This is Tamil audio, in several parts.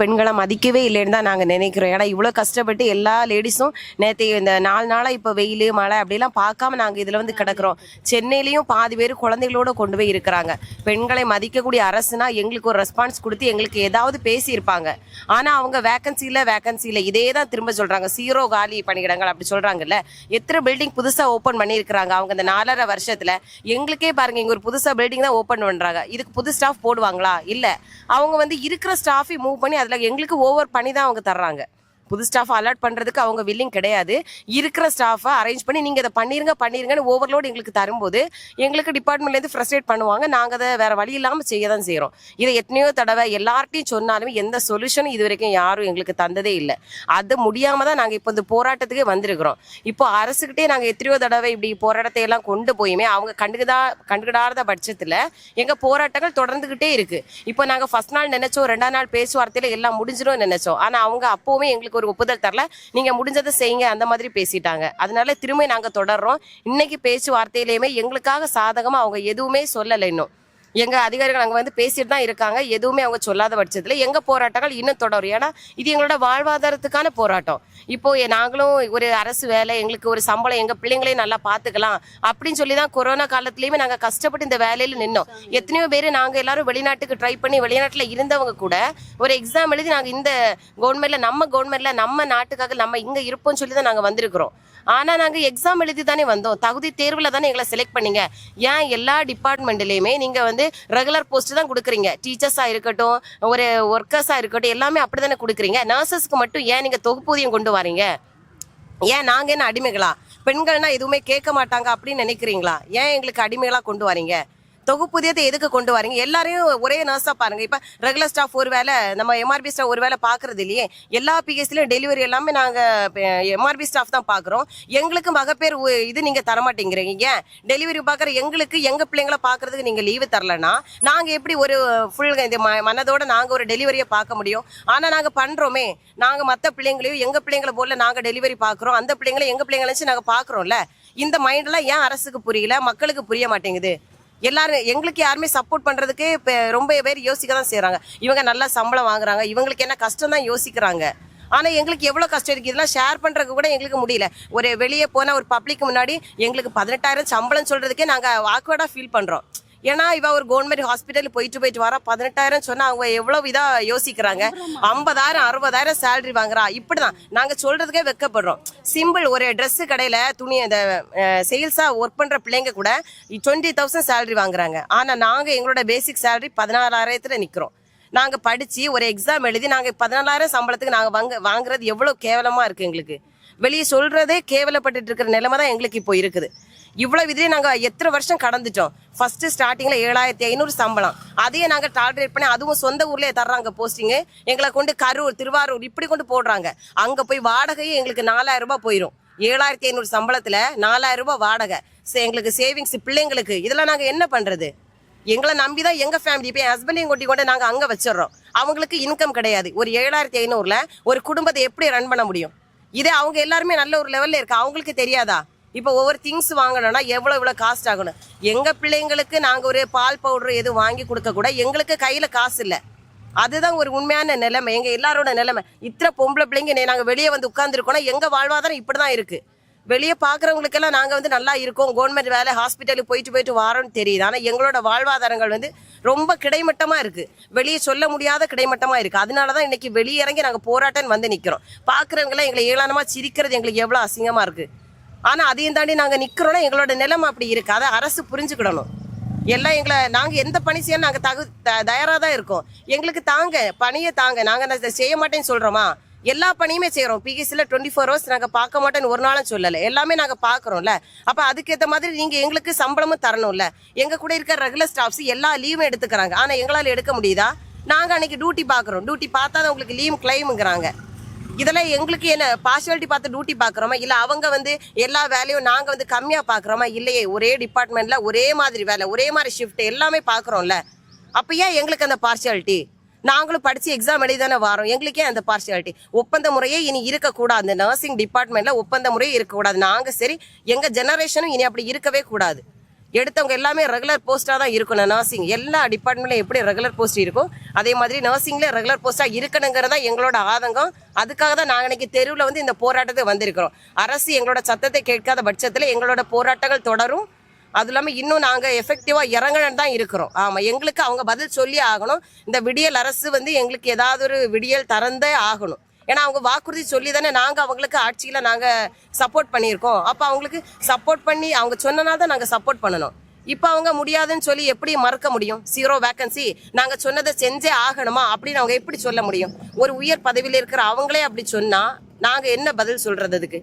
பெண்களை மதிக்கவே இல்லைன்னு தான் நாங்கள் நினைக்கிறோம். ஏன்னா இவ்வளோ கஷ்டப்பட்டு எல்லா லேடிஸும் நேற்று இந்த நாலு நாளாக இப்போ வெயில் மழை அப்படிலாம் பார்க்காம நாங்கள் இதில் வந்து கிடக்குறோம். சென்னையிலையும் பாதி பேர் குழந்தைகளோட கொண்டு போய் இருக்கிறாங்க. பெண்களை மதிக்கக்கூடிய அரசுனா எங்களுக்கு ஒரு ரெஸ்பான்ஸ் கொடுத்து எங்களுக்கு ஏதாவது பேசியிருப்பாங்க. ஆனால் அவங்க வேகன்சியில் வேகன்சியில் இதே தான் திரும்ப சொல்கிறாங்க சீரோ காலி பணியிடங்கள் அப்படி சொல்கிறாங்கல்ல எத்தனை பில்டிங் புதுசாக ஓப்பன் பண்ணியிருக்கிறாங்க. அவங்க இந்த நாலரை வருஷத்தில் எங்களுக்கே பாருங்கள் இங்கே ஒரு புதுசாக பில்டிங் தான் ஓப்பன் பண்ணுறாங்க இதுக்கு புது ஸ்டாஃப் போடுவாங்களா? இல்லை. அவங்க வந்து இருக்கிற ஸ்டாஃபை மூவ் பண்ணி அதில் எங்களுக்கு ஓவர் பண்ணி தான் அவங்க தர்றாங்க. புது ஸ்டாஃப் அலாட் பண்ணுறதுக்கு அவங்க வில்லிங் கிடையாது. இருக்கிற ஸ்டாஃபை அரேஞ்ச் பண்ணி நீங்கள் இதை பண்ணிருங்க பண்ணிருங்கன்னு ஓவர்லோட் எங்களுக்கு தரும்போது எங்களுக்கு டிபார்ட்மெண்ட்லேருந்து ஃப்ரஸ்ட்ரேட் பண்ணுவாங்க. நாங்கள் அதை வேறு வழி இல்லாமல் செய்ய தான் செய்கிறோம் இதை எத்தனையோ தடவை எல்லார்ட்டையும் சொன்னாலுமே எந்த சொல்யூஷனும் இது வரைக்கும் யாரும் எங்களுக்கு தந்ததே இல்லை. அது முடியாமல் தான் நாங்கள் இப்போ இந்த போராட்டத்துக்கே வந்திருக்கிறோம். இப்போ அரசுக்கிட்டே நாங்கள் எத்தனையோ தடவை இப்படி போராட்டத்தை எல்லாம் கொண்டு போயுமே அவங்க கண்டுக்குதா கண்டுக்கிடாத பட்சத்தில் எங்கள் போராட்டங்கள் தொடர்ந்துக்கிட்டே இருக்குது இப்போ நாங்கள் ஃபஸ்ட் நாள் நினைச்சோம் ரெண்டாம் நாள் பேச்சுவார்த்தையில் எல்லாம் முடிஞ்சிடும் நினைச்சோம். ஆனால் அவங்க அப்போவுமே எங்களுக்கு ஒரு ஒப்புதல் தரல. நீங்கள் முடிஞ்சதை செய்யுங்க. அந்த மாதிரி பேசிட்டாங்க. அதனால திரும்ப நாங்கள் தொடர்றோம். இன்னைக்கு பேச்சுவார்த்தையிலையுமே எங்களுக்காக சாதகமாக அவங்க எதுவுமே சொல்லலை இன்னும். எங்கள் அதிகாரிகள் அங்கே வந்து பேசிட்டு தான் இருக்காங்க. எதுவுமே அவங்க சொல்லாத பட்சத்தில் எங்கள் போராட்டங்கள் இன்னும் தொடரும். ஏன்னா இது எங்களோட வாழ்வாதாரத்துக்கான போராட்டம். இப்போ நாங்களும் ஒரு அரசு வேலை எங்களுக்கு ஒரு சம்பளம் எங்கள் பிள்ளைங்களையும் நல்லா பார்த்துக்கலாம் அப்படின்னு சொல்லி தான் கொரோனா காலத்துலேயுமே நாங்கள் கஷ்டப்பட்டு இந்த வேலையில் நின்னோம். எத்தனையோ பேர் நாங்கள் எல்லாரும் வெளிநாட்டுக்கு ட்ரை பண்ணி வெளிநாட்டில் இருந்தவங்க கூட ஒரு எக்ஸாம் எழுதி நாங்கள் இந்த கவர்மெண்ட்ல நம்ம கவர்மெண்ட்ல நம்ம நாட்டுக்காக நம்ம இங்கே இருப்போம்னு சொல்லி தான் நாங்கள் வந்திருக்கிறோம். ஆனால் நாங்கள் எக்ஸாம் எழுதி தானே வந்தோம். தகுதி தேர்வில் தானே எங்களை செலக்ட் பண்ணீங்க. ஏன் எல்லா டிபார்ட்மெண்ட்லேயுமே நீங்கள் வந்து ரெகுலர் போஸ்ட் தான் கொடுக்குறீங்க. டீச்சர்ஸாக இருக்கட்டும் ஒரு ஒர்க்கர்ஸாக இருக்கட்டும் எல்லாமே அப்படி தானே கொடுக்குறீங்க நர்சஸ்க்கு மட்டும் ஏன் நீங்கள் தொகுப்பூதியம் கொண்டு வரீங்க? ஏன் நாங்கள் என்ன அடிமைகளா? பெண்கள்னா எதுவுமே கேட்க மாட்டாங்க அப்படின்னு நினைக்கிறீங்களா? ஏன் எங்களுக்கு அடிமைகளாக கொண்டு வரீங்க? தொகுப்புதியத்தை எதுக்கு கொண்டு வரீங்க? எல்லாரையும் ஒரே நர்ஸா பாருங்க. இப்ப ரெகுலர் ஸ்டாஃப் ஒரு வேலை நம்ம எம்ஆர்பி ஸ்டாஃப் ஒரு வேலை பாக்குறது இல்லையே? எல்லா பிஎஸ்சிலையும் டெலிவரி எல்லாமே நாங்க எம்ஆர்பி ஸ்டாஃப் தான் பாக்குறோம். எங்களுக்கு மகப்பேர் உ- இது நீங்க தரமாட்டேங்கிறீங்க. ஏன்? டெலிவரி பாக்குற எங்களுக்கு எங்க பிள்ளைங்களை பாக்குறதுக்கு நீங்க லீவு தரலன்னா நாங்க எப்படி ஒரு ஃபுல் இந்த ம- மனதோட நாங்க ஒரு டெலிவரியை பார்க்க முடியும்? ஆனா நாங்க பண்றோமே. நாங்க மத்த பிள்ளைங்களையும் எங்க பிள்ளைங்களை போல நாங்க டெலிவரி பாக்குறோம். அந்த பிள்ளைங்களை எங்க பிள்ளைங்களை நாங்கள் நாங்க பாக்குறோம்ல? இந்த மைண்ட்லாம் ஏன் அரசுக்கு புரியல? மக்களுக்கு புரிய மாட்டேங்குது. எல்லாரும் எங்களுக்கு யாருமே சப்போர்ட் பண்ணுறதுக்கு இப்போ ரொம்ப பேர் யோசிக்க தான் செய்கிறாங்க இவங்க நல்லா சம்பளம் வாங்குறாங்க இவங்களுக்கு என்ன கஷ்டம் தான் யோசிக்கிறாங்க. ஆனால் எங்களுக்கு எவ்வளோ கஷ்டம் இருக்குது இதெல்லாம் ஷேர் பண்ணுறதுக்கு கூட எங்களுக்கு முடியல. ஒரு வெளியே போனால் ஒரு பப்ளிக் முன்னாடி எங்களுக்கு பதினெட்டாயிரம் சம்பளம் சொல்கிறதுக்கே நாங்கள் ஆக்வர்டா ஃபீல் பண்ணுறோம் ஏன்னா இவ ஒரு கவர்மெண்ட் ஹாஸ்பிட்டல் போயிட்டு போயிட்டு வரா. பதினெட்டாயிரம் சொன்னா அவங்க எவ்வளவு இதா யோசிக்கிறாங்க? ஐம்பதாயிரம் அறுபதாயிரம் சேலரி வாங்குறா. இப்படிதான். நாங்க சொல்றதுக்கே வெக்கப்படுறோம். சிம்பிள் ஒரு Dress கடையில துணி இந்த சேல்ஸா ஒர்க் பண்ற பிள்ளைங்க கூட டுவெண்ட்டி தௌசண்ட் சேலரி வாங்குறாங்க. ஆனா நாங்க எங்களோட பேசிக் சேலரி பதினாலாயிரத்துல நிக்கிறோம். நாங்க படிச்சு ஒரு எக்ஸாம் எழுதி நாங்க பதினாலாயிரம் சம்பளத்துக்கு நாங்க வாங்க வாங்குறது எவ்வளவு கேவலமா இருக்கு எங்களுக்கு. வெளியே சொல்றதே கேவலப்பட்டுட்டு இருக்கிற நிலைமை தான் எங்களுக்கு இப்போ இருக்குது. இவ்வளவு இதுலேயே நாங்கள் எத்தனை வருஷம் கடந்துட்டோம். ஃபர்ஸ்ட் ஸ்டார்டிங்ல ஏழாயிரத்தி ஐநூறு சம்பளம். அதையே நாங்கள் டாலரேட் பண்ணி அதுவும் சொந்த ஊர்லயே தர்றாங்க போஸ்டிங்கு எங்களை கொண்டு கரூர் திருவாரூர் இப்படி கொண்டு போடுறாங்க. அங்க போய் வாடகையே எங்களுக்கு நாலாயிரம் ரூபாய் போயிடும் ஏழாயிரத்தி ஐநூறு சம்பளத்துல நாலாயிரம் ரூபாய் வாடகை. சே- எங்களுக்கு சேவிங்ஸ் பிள்ளைங்களுக்கு. இதெல்லாம் நாங்கள் என்ன பண்றது? எங்களை நம்பி தான் எங்கள் ஃபேமிலி இப்போ என் ஹஸ்பண்டையும் கொட்டி கொண்டு நாங்கள் அங்கே வச்சிடுறோம். அவங்களுக்கு இன்கம் கிடையாது. ஒரு ஏழாயிரத்தி ஐநூறுல ஒரு குடும்பத்தை எப்படி ரன் பண்ண முடியும்? இதே அவங்க எல்லாருமே நல்ல ஒரு லெவலில் இருக்கு. அவங்களுக்கு தெரியாதா? இப்போ ஒவ்வொரு திங்ஸ் வாங்கணும்னா எவ்வளோ இவ்வளோ காஸ்ட் ஆகணும். எங்கள் பிள்ளைங்களுக்கு நாங்கள் ஒரு பால் பவுடர் எதுவும் வாங்கி கொடுக்க கூட எங்களுக்கு கையில் காசு இல்லை. அதுதான் ஒரு உண்மையான நிலைமை. எங்கள் எல்லாரோட நிலைமை. இத்தனை பொம்பளை பிள்ளைங்க நாங்கள் வெளியே வந்து உட்காந்துருக்கோன்னா எங்கள் வாழ்வாதாரம் இப்படி தான் இருக்குது வெளியே பார்க்குறவங்களுக்கெல்லாம் நாங்கள் வந்து நல்லா இருக்கோம். கவர்மெண்ட் வேலை ஹாஸ்பிட்டலுக்கு போயிட்டு போயிட்டு வரோம்னு தெரியுது. ஆனால் எங்களோட வாழ்வாதாரங்கள் வந்து ரொம்ப கிடைமட்டமாக இருக்குது வெளியே சொல்ல முடியாத கிடைமட்டமாக இருக்குது அதனால தான் இன்னைக்கு வெளியே இறங்கி நாங்கள் போராட்டம் வந்து நிற்கிறோம் பார்க்குறவங்களாம் எங்களை ஏளனமாக சிரிக்கிறது எங்களுக்கு எவ்வளோ அசிங்கமாக இருக்குது ஆனால் அதையும் தாண்டி நாங்கள் நிற்கிறோன்னா எங்களோட நிலைமை அப்படி இருக்குது அதை அரசு புரிஞ்சுக்கிடணும். எல்லாம் எங்களை நாங்கள் எந்த பணி செய்ய நாங்கள் தகு த- தயாராக தான் இருக்கோம். எங்களுக்கு தாங்க பணியை தாங்க. நாங்கள் அதை செய்ய மாட்டேன்னு சொல்கிறோமா எல்லா பணியுமே செய்கிறோம் பிஹெசியில் டுவெண்ட்டி ஃபோர் ஹவர்ஸ் நாங்கள் பார்க்க மாட்டேன்னு ஒரு நாளும் சொல்லலை. எல்லாமே நாங்கள் பார்க்குறோம்ல. அப்போ அதுக்கேற்ற மாதிரி நீங்கள் எங்களுக்கு சம்பளமும் தரணும்ல. எங்கள் கூட இருக்கிற ரெகுலர் ஸ்டாஃப்ஸ் எல்லா லீவும் எடுத்துக்கிறாங்க. ஆனால் எங்களால் எடுக்க முடியுதா? நாங்கள் அன்றைக்கி டியூட்டி பார்க்குறோம். டியூட்டி பார்த்தா தான் உங்களுக்கு லீவ் கிளைமுங்கிறாங்க இதெல்லாம் எங்களுக்கு என்ன பார்ஷியாலிட்டி பார்த்து டியூட்டி பார்க்குறோமா? இல்லை அவங்க வந்து எல்லா வேலையும் நாங்கள் வந்து கம்மியாக பார்க்குறோமா? இல்லையே ஒரே டிபார்ட்மெண்ட்டில் ஒரே மாதிரி வேலை ஒரே மாதிரி ஷிஃப்ட் எல்லாமே பார்க்குறோம்ல. அப்போ ஏன் எங்களுக்கு அந்த பார்ஷியாலிட்டி நாங்களும் படித்து எக்ஸாம் எழுதி தானே வரோம். எங்களுக்கே அந்த பார்ஷியாலிட்டி ஒப்பந்த முறையே இனி இருக்கக்கூடாது. நர்சிங் டிபார்ட்மெண்ட்டில் ஒப்பந்த முறையே இருக்கக்கூடாது. நாங்கள் சரி எங்கள் ஜெனரேஷனும் இனி அப்படி இருக்கவே கூடாது. எடுத்தவங்க எல்லாமே ரெகுலர் போஸ்ட்டாக தான் இருக்கணும். நர்சிங் எல்லா டிபார்ட்மெண்ட்லையும் எப்படி ரெகுலர் போஸ்ட் இருக்கும்? அதே மாதிரி நர்சிங்கில் ரெகுலர் போஸ்ட்டாக இருக்கணுங்கிறது தான் எங்களோட ஆதங்கம். அதுக்காக தான் நாங்கள் இன்றைக்கி தெருவில் வந்து இந்த போராட்டத்துக்கு வந்திருக்கிறோம். அரசு எங்களோட சத்தத்தை கேட்காத பட்சத்தில் எங்களோட போராட்டங்கள் தொடரும். அது இல்லாமல் இன்னும் நாங்கள் எஃபெக்டிவாக இறங்கணும்னு தான் இருக்கிறோம். ஆமாம் எங்களுக்கு அவங்க பதில் சொல்லி ஆகணும். இந்த விடியல் அரசு வந்து எங்களுக்கு ஏதாவது ஒரு விடியல் தரந்தே ஆகணும். ஏன்னா அவங்க வாக்குறுதி சொல்லி தானே நாங்கள் அவங்களுக்கு ஆட்சியில் நாங்கள் சப்போர்ட் பண்ணியிருக்கோம். அப்போ அவங்களுக்கு சப்போர்ட் பண்ணி அவங்க சொன்னனால தான் நாங்கள் சப்போர்ட் பண்ணணும். இப்போ அவங்க முடியாதுன்னு சொல்லி எப்படி மறக்க முடியும்? ஜீரோ வேக்கன்சி நாங்கள் சொன்னதை செஞ்சே ஆகணுமா? அப்படின்னு அவங்க எப்படி சொல்ல முடியும்? ஒரு உயர் பதவியில் இருக்கிற அவங்களே அப்படி சொன்னால் நாங்கள் என்ன பதில் சொல்கிறது அதுக்கு?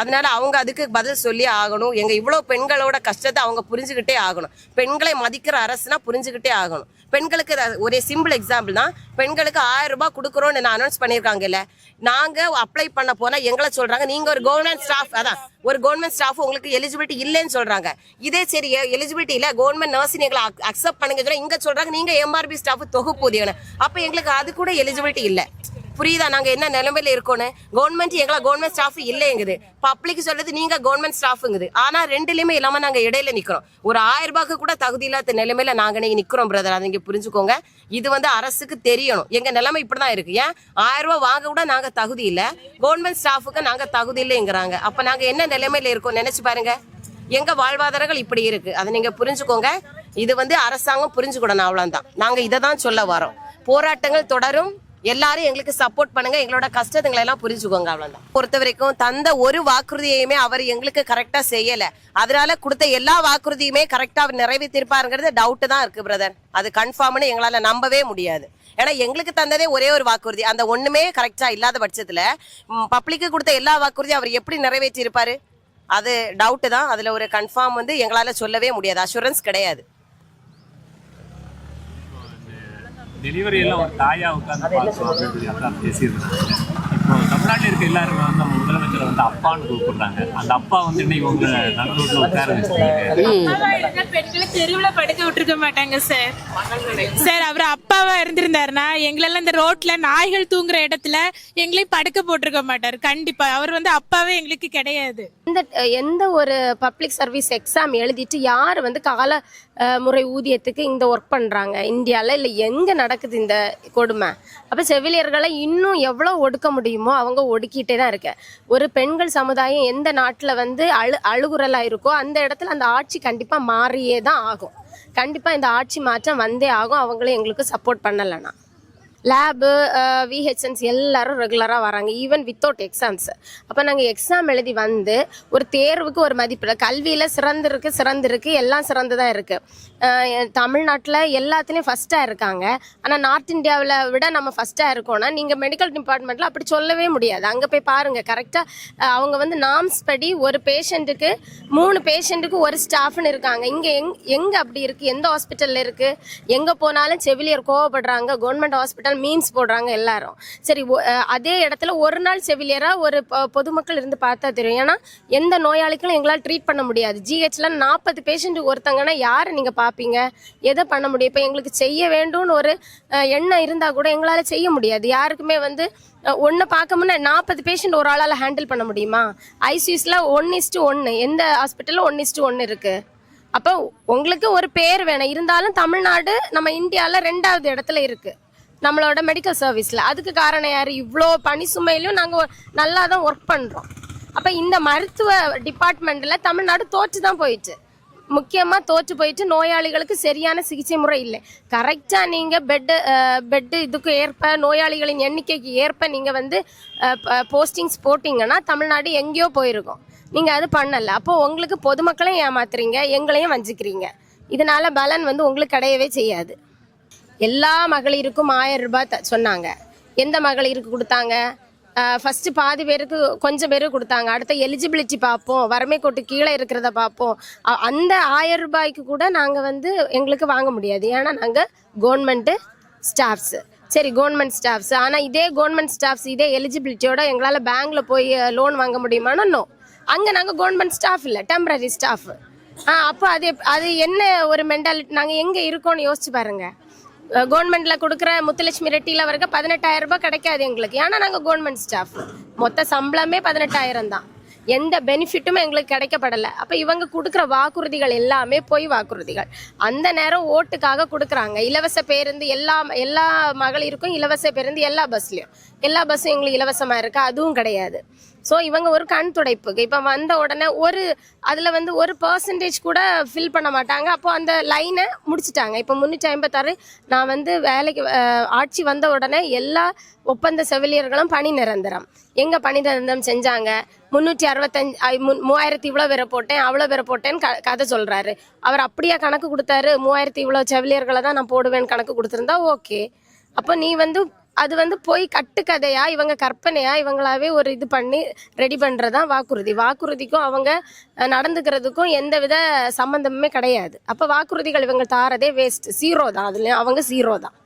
அதனால அவங்க அதுக்கு பதில் சொல்லி ஆகணும். எங்கள் இவ்வளோ பெண்களோட கஷ்டத்தை அவங்க புரிஞ்சுக்கிட்டே ஆகணும். பெண்களை மதிக்கிற அரசுனா புரிஞ்சுக்கிட்டே ஆகணும். பெண்களுக்கு ஒரே சிம்பிள் எக்ஸாம்பிள் தான். பெண்களுக்கு ஆயிரம் ரூபாய் கொடுக்குறோன்னு நான் அனௌன்ஸ் பண்ணியிருக்காங்கல்ல நாங்கள் அப்ளை பண்ண போனால் எங்களை சொல்கிறாங்க நீங்கள் ஒரு கவர்மெண்ட் ஸ்டாஃப் அதான் ஒரு கவர்மெண்ட் ஸ்டாஃப் உங்களுக்கு எலிஜிபிலிட்டி இல்லைன்னு சொல்கிறாங்க இதே சரி எலிஜிபிலிட்டி இல்லை கவர்மெண்ட் நர்சிங் எங்களை அக்செப்ட் பண்ணுங்க சொன்னால் இங்கே சொல்கிறாங்க நீங்கள் எம்ஆர்பி ஸ்டாஃப் தொகுப்பூதியணும் அப்போ எங்களுக்கு அது கூட எலிஜிபிலிட்டி இல்லை. புரியுதா? நாங்க என்ன நிலைமையில இருக்கோன்னு? கவர்மெண்ட் எங்களை கவர்மெண்ட் ஸ்டாஃப் இல்லைங்குது. பப்ளிக் சொல்றது நீங்க கவர்மெண்ட் ஸ்டாஃப்ங்குது ஆனா ரெண்டுலயுமே இல்லாம நாங்க இடையில நிக்கிறோம். ஒரு ஆயிரம் ரூபாய்க்கு கூட தகுதி இல்லாத நிலைமையில நாங்க நீங்கள் நிக்கிறோம் பிரதர் அதை நீங்க புரிஞ்சுக்கோங்க. இது வந்து அரசுக்கு தெரியணும். எங்க நிலைமை இப்படிதான் இருக்கு. ஏன்? ஆயிரம் ரூபாய் வாங்க கூட நாங்க தகுதி இல்ல. கவர்மெண்ட் ஸ்டாஃபுக்கு நாங்க தகுதி இல்லைங்கிறாங்க. அப்ப நாங்க என்ன நிலைமையில இருக்கோம் நினைச்சு பாருங்க. எங்க வாழ்வாதாரங்கள் இப்படி இருக்கு. அதை நீங்க புரிஞ்சுக்கோங்க. இது வந்து அரசாங்கம் புரிஞ்சுக்கணும். அவ்வளவுதான். நாங்க இதை தான் சொல்ல வரோம். போராட்டங்கள் தொடரும். எல்லாரும் எங்களுக்கு சப்போர்ட் பண்ணுங்க. எங்களோட கஷ்டத்துங்களை எல்லாம் புரிஞ்சுக்கோங்க அவ்வளவுதான். பொறுத்த வரைக்கும் தந்த ஒரு வாக்குறுதியையுமே அவர் எங்களுக்கு கரெக்டா செய்யல. அதனால கொடுத்த எல்லா வாக்குறுதியுமே கரெக்டா அவர் நிறைவேற்றிருப்பாருங்கிறது டவுட் தான் இருக்கு பிரதர் அது கன்ஃபார்ம்னு எங்களால நம்பவே முடியாது. ஏன்னா எங்களுக்கு தந்ததே ஒரே ஒரு வாக்குறுதி. அந்த ஒண்ணுமே கரெக்டா இல்லாத பட்சத்துல பப்ளிக்கு கொடுத்த எல்லா வாக்குறுதியும் அவர் எப்படி நிறைவேற்றி இருப்பாரு அது டவுட் தான். அதுல ஒரு கன்ஃபார்ம் வந்து எங்களால சொல்லவே முடியாது. அஷூரன்ஸ் கிடையாது. டெலிவரி எல்லாம் ஒரு தாயா உட்காந்து பார்க்கணும் அப்படின்னு சொல்லி அதான் பேசியிருந்தாங்க. இப்போ தமிழ்நாட்டில் இருக்க எல்லாருமே வந்து முதலமைச்சரை வந்து அப்பான்னு கூப்பிடுறாங்க. அந்த அப்பா வந்து இன்னைக்கு உங்களை நடுரோட்டில் உட்கார வச்சிருக்காங்க பெண்களை தெருவுல படுக்க விட்டுருக்க மாட்டாங்க சார் சார் அவர் அப்பாவா இருந்திருந்தாருன்னா எங்களெல்லாம் இந்த ரோட்ல நாய்கள் தூங்குற இடத்துல எங்களையும் படுக்க போட்டிருக்க மாட்டார். கண்டிப்பா அவர் வந்து அப்பாவே எங்களுக்கு கிடையாது. எந்த எந்த ஒரு பப்ளிக் சர்வீஸ் எக்ஸாம் எழுதிட்டு யார் வந்து கால முறை ஊதியத்துக்கு இந்த ஒர்க் பண்ணுறாங்க இந்தியாவில் இல்லை எங்கே நடக்குது இந்த கொடுமை? அப்போ செவிலியர்களை இன்னும் எவ்வளோ ஒடுக்க முடியுமோ அவங்க ஒடுக்கிட்டே தான் இருக்க ஒரு ஒரு பெண்கள் சமுதாயம் எந்த நாட்டில் வந்து அழு அழுகுறலாக இருக்கோ அந்த இடத்துல அந்த ஆட்சி கண்டிப்பாக மாறியே தான் ஆகும். கண்டிப்பாக இந்த ஆட்சி மாற்றம் வந்தே ஆகும். அவங்களும் எங்களுக்கு சப்போர்ட் பண்ணலைன்னா. லேபு விஹெச்என்ஸ் எல்லாரும் ரெகுலராக வராங்க. ஈவன் வித்தவுட் எக்ஸாம்ஸ் அப்போ நாங்கள் எக்ஸாம் எழுதி வந்து ஒரு தேர்வுக்கு ஒரு மதிப்பு. கல்வியில் சிறந்திருக்கு சிறந்திருக்கு. எல்லாம் சிறந்து தான் இருக்குது தமிழ்நாட்டில் எல்லாத்துலேயும் ஃபஸ்ட்டாக இருக்காங்க. ஆனால் நார்த் இந்தியாவில் விட நம்ம ஃபஸ்ட்டாக இருக்கோம்னா நீங்கள் மெடிக்கல் டிபார்ட்மெண்ட்டில் அப்படி சொல்லவே முடியாது. அங்கே போய் பாருங்கள் கரெக்டாக அவங்க வந்து நாம்ஸ் படி ஒரு பேஷண்ட்டுக்கு மூணு பேஷண்ட்டுக்கு ஒரு ஸ்டாஃப்னு இருக்காங்க. இங்கே எங் எங்கே அப்படி இருக்குது எந்த ஹாஸ்பிட்டலில் இருக்குது எங்கே போனாலும் செவிலியர் கோவப்படுறாங்க. கவர்மெண்ட் ஹாஸ்பிட்டல் மீன்ஸ் போடுறாங்க எல்லாரும். சரி ஒ- அதே இடத்துல ஒரு நாள் செவிலியராக ஒரு பொ- பொதுமக்கள் இருந்து பார்த்தா தெரியும். ஏன்னா எந்த நோயாளிக்கும் எங்களால் ட்ரீட் பண்ண முடியாது. ஜிஹெச்சில் நாற்பது பேஷண்ட் ஒருத்தங்கன்னா யாரை நீங்கள் பார்ப்பீங்க. எதை பண்ண முடியும்? இப்போ எங்களுக்கு செய்ய வேண்டும்னு ஒரு எண்ணம் இருந்தால் கூட எங்களால் செய்ய முடியாது. யாருக்குமே வந்து ஒன்று பார்க்க முன்னே நாற்பது பேஷண்ட் ஒரு ஆளால் ஹேண்டில் பண்ண முடியுமா? ஐசியூஸில் ஒன் இஸ்டு ஒன்று எந்த ஹாஸ்பிட்டலில் ஒன் இஸ்டு ஒன்று இருக்குது அப்போ உங்களுக்கு ஒரு பேர் வேணும். இருந்தாலும் தமிழ்நாடு நம்ம இந்தியாவில் ரெண்டாவது இடத்துல இருக்குது நம்மளோட மெடிக்கல் சர்வீஸில் அதுக்கு காரணம் யார்? இவ்வளோ பணி சுமையிலும் நாங்கள் நல்லா தான் ஒர்க் பண்ணுறோம் அப்போ இந்த மருத்துவ டிபார்ட்மெண்ட்டில் தமிழ்நாடு தோற்று தான் போயிட்டு. முக்கியமாக தோற்று போயிட்டு நோயாளிகளுக்கு சரியான சிகிச்சை முறை இல்லை. கரெக்டாக நீங்கள் பெட்டு பெட்டு இதுக்கு ஏற்ப நோயாளிகளின் எண்ணிக்கைக்கு ஏற்ப நீங்கள் வந்து போஸ்டிங்ஸ் போட்டிங்கன்னா தமிழ்நாடு எங்கேயோ போயிருக்கும். நீங்கள் அது பண்ணலை. அப்போது உங்களுக்கு பொதுமக்களையும் ஏமாத்துறீங்க எங்களையும் வஞ்சிக்கிறீங்க. இதனால் பலன் வந்து உங்களுக்கு கிடையவே செய்யாது. எல்லா மகளிருக்கும் ஆயிரம் ரூபாய் த- சொன்னாங்க. எந்த மகளிருக்கு கொடுத்தாங்க? ஃபஸ்ட்டு பாதி பேருக்கு கொஞ்சம் பேருக்கு கொடுத்தாங்க. அடுத்த எலிஜிபிலிட்டி பார்ப்போம். வறுமை கோட்டு கீழே இருக்கிறத பார்ப்போம். அந்த ஆயிரம் ரூபாய்க்கு கூட நாங்கள் வந்து எங்களுக்கு வாங்க முடியாது. ஏன்னா நாங்கள் கவர்மெண்ட்டு ஸ்டாஃப்ஸு சரி கவர்மெண்ட் ஸ்டாஃப்ஸ் ஆனால் இதே கவர்மெண்ட் ஸ்டாஃப்ஸ் இதே எலிஜிபிலிட்டியோட எங்களால் பேங்க்கில் போய் லோன் வாங்க முடியுமானா நோ அங்கே நாங்கள் கவர்மெண்ட் ஸ்டாஃப் இல்லை. டெம்பரரி ஸ்டாஃப் ஆ அப்போ அது அது என்ன ஒரு மென்டாலிட்டி நாங்கள் எங்கே இருக்கோம்னு யோசிச்சு பாருங்கள் கவர்மெண்ட்ல கொடுக்குற முத்துலட்சுமி ரெட்டியில் வரைக்கும் பதினெட்டாயிரம் ரூபாய் கிடைக்காது எங்களுக்கு. ஏன்னா நாங்கள் கவர்மெண்ட் ஸ்டாஃப் மொத்த சம்பளமே பதினெட்டாயிரம் தான். எந்த பெனிஃபிட்டும் எங்களுக்கு கிடைக்கப்படலை. அப்போ இவங்க கொடுக்குற வாக்குறுதிகள் எல்லாமே பொய் வாக்குறுதிகள். அந்த நேரம் ஓட்டுக்காக கொடுக்குறாங்க. இலவச பேருந்து எல்லா எல்லா மகளிருக்கும் இலவச பேருந்து எல்லா பஸ்லையும் எல்லா பஸ்ஸும் எங்களுக்கு இலவசமாக இருக்கா? அதுவும் கிடையாது. ஸோ இவங்க ஒரு கண் துடைப்புக்கு இப்போ வந்த உடனே ஒரு அதில் வந்து ஒரு பர்சன்டேஜ் கூட ஃபில் பண்ண மாட்டாங்க. அப்போ அந்த லைனை முடிச்சிட்டாங்க. இப்போ முந்நூற்றி ஐம்பத்தாறு நான் வந்து வேலைக்கு ஆட்சி வந்த உடனே எல்லா ஒப்பந்த செவிலியர்களும் பணி நிரந்தரம். எங்கே பணி நிரந்தரம் செஞ்சாங்க? முந்நூற்றி அறுபத்தஞ்சு ஐ- மு- மூவாயிரத்தி இவ்வளோ பேரை போட்டேன் அவ்வளோ பேரை போட்டேன்னு க கதை சொல்கிறாரு அவர் அப்படியே கணக்கு கொடுத்தாரு. மூவாயிரத்தி இவ்வளோ செவிலியர்களை தான் நான் போடுவேன்னு கணக்கு கொடுத்துருந்தா ஓகே. அப்போ நீ வந்து அது வந்து போய் கட்டுக்கதையா இவங்க கற்பனையா இவங்களாவே ஒரு இது பண்ணி ரெடி பண்றதா வாக்குறுதி. வாக்குறுதிக்கும் அவங்க நடந்துக்கிறதுக்கும் எந்த வித சம்பந்தமுமே கிடையாது. அப்ப வாக்குறுதிகள் இவங்க தாரதே வேஸ்ட் சீரோ தான். அதுல அவங்க சீரோ தான்.